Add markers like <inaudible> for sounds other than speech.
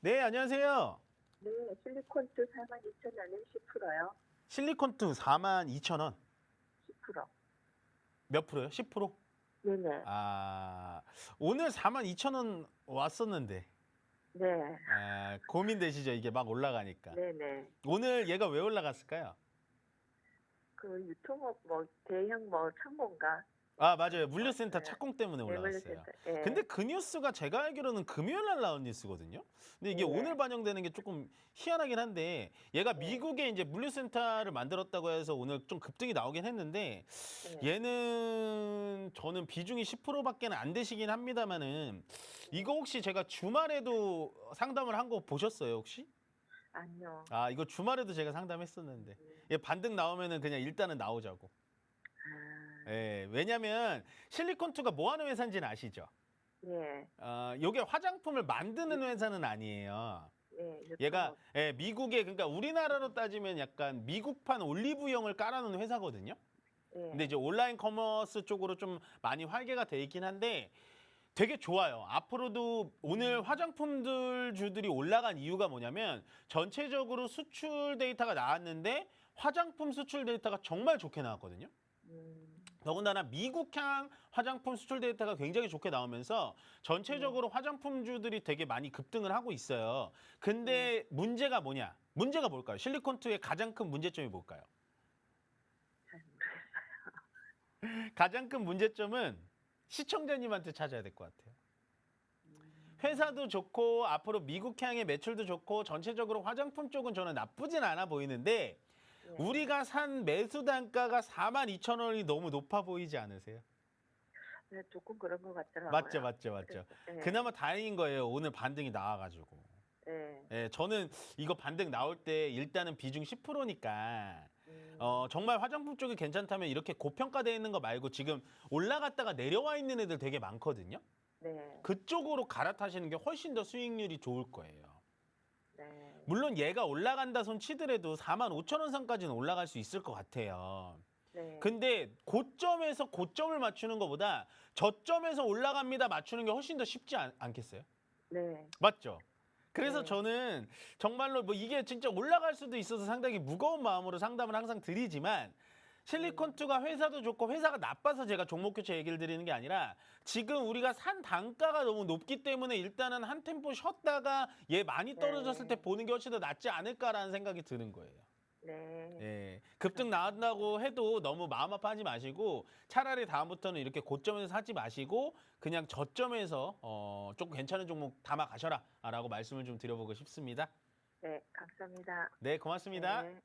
네, 안녕하세요. 네, 실리콘트 42,000원에 10%요. 실리콘트 4만 2천 원. 10%. 몇 프로요? 10%? 네네. 아, 오늘 4만 2천 원 왔었는데 네. 아, 고민되시죠? 이게 막 올라가니까. 네네. 오늘 얘가 왜 올라갔을까요? 그 유통업 뭐 대형 뭐 창고인가? 아, 맞아요. 물류센터 네. 착공 때문에 올라갔어요. 물류센터. 예. 근데 그 뉴스가 제가 알기로는 금요일 날 나온 뉴스거든요. 근데 이게 네. 오늘 반영되는 게 조금 희한하긴 한데 얘가 네. 미국에 이제 물류센터를 만들었다고 해서 오늘 좀 급등이 나오긴 했는데 네. 얘는 저는 비중이 10%밖에 안 되시긴 합니다만은 이거 혹시 제가 주말에도 상담을 한 거 보셨어요 혹시? 아니요. 아 이거 주말에도 제가 상담했었는데 음. 얘 반등 나오면은 그냥 일단은 나오자고. 아, 예, 왜냐면 실리콘투가 뭐 하는 회사인지는 아시죠? 예. 어, 요게 화장품을 만드는 회사는 아니에요. 예. 얘가 예, 미국에 그러니까 우리나라로 따지면 약간 미국판 올리브영을 깔아놓은 회사거든요. 예. 근데 이제 온라인 커머스 쪽으로 좀 많이 활개가 돼 있긴 한데 되게 좋아요. 앞으로도 오늘 화장품들 주들이 올라간 이유가 뭐냐면 전체적으로 수출 데이터가 나왔는데 화장품 수출 데이터가 정말 좋게 나왔거든요. 음, 더군다나 미국향 화장품 수출 데이터가 굉장히 좋게 나오면서 전체적으로 화장품주들이 되게 많이 급등을 하고 있어요. 근데 문제가 뭐냐? 문제가 뭘까요? 실리콘투의 가장 큰 문제점이 뭘까요? <laughs> 가장 큰 문제점은 시청자님한테 찾아야 될 것 같아요. 회사도 좋고 앞으로 미국향의 매출도 좋고 전체적으로 화장품 쪽은 저는 나쁘진 않아 보이는데 예. 우리가 산 매수 단가가 4만 2천 원이 너무 높아 보이지 않으세요? 네, 조금 그런 것 같더라고요. 맞죠, 맞죠, 맞죠. 예. 그나마 다행인 거예요. 오늘 반등이 나와가지고. 예. 예, 저는 이거 반등 나올 때 일단은 비중 10%니까 음, 어, 정말 화장품 쪽이 괜찮다면 이렇게 고평가되어 있는 거 말고 지금 올라갔다가 내려와 있는 애들 되게 많거든요. 네. 그쪽으로 갈아타시는 게 훨씬 더 수익률이 좋을 거예요. 네. 물론 얘가 올라간다 손 치더라도 4만 5천 원 선까지는 올라갈 수 있을 것 같아요. 네. 근데 고점에서 고점을 맞추는 것보다 저점에서 올라갑니다 맞추는 게 훨씬 더 쉽지 않, 않겠어요? 네. 맞죠? 그래서 네. 저는 정말로 뭐 이게 진짜 올라갈 수도 있어서 상당히 무거운 마음으로 상담을 항상 드리지만 실리콘투가 회사도 좋고 회사가 나빠서 제가 종목 교체 얘기를 드리는 게 아니라 지금 우리가 산 단가가 너무 높기 때문에 일단은 한 템포 쉬었다가 얘 많이 떨어졌을 네. 때 보는 게 훨씬 더 낫지 않을까라는 생각이 드는 거예요. 네. 예. 급등 나온다고 해도 너무 마음 아파하지 마시고 차라리 다음부터는 이렇게 고점에서 사지 마시고 그냥 저점에서 어, 조금 괜찮은 종목 담아 가셔라라고 말씀을 좀 드려보고 싶습니다. 네. 감사합니다. 네, 고맙습니다. 네.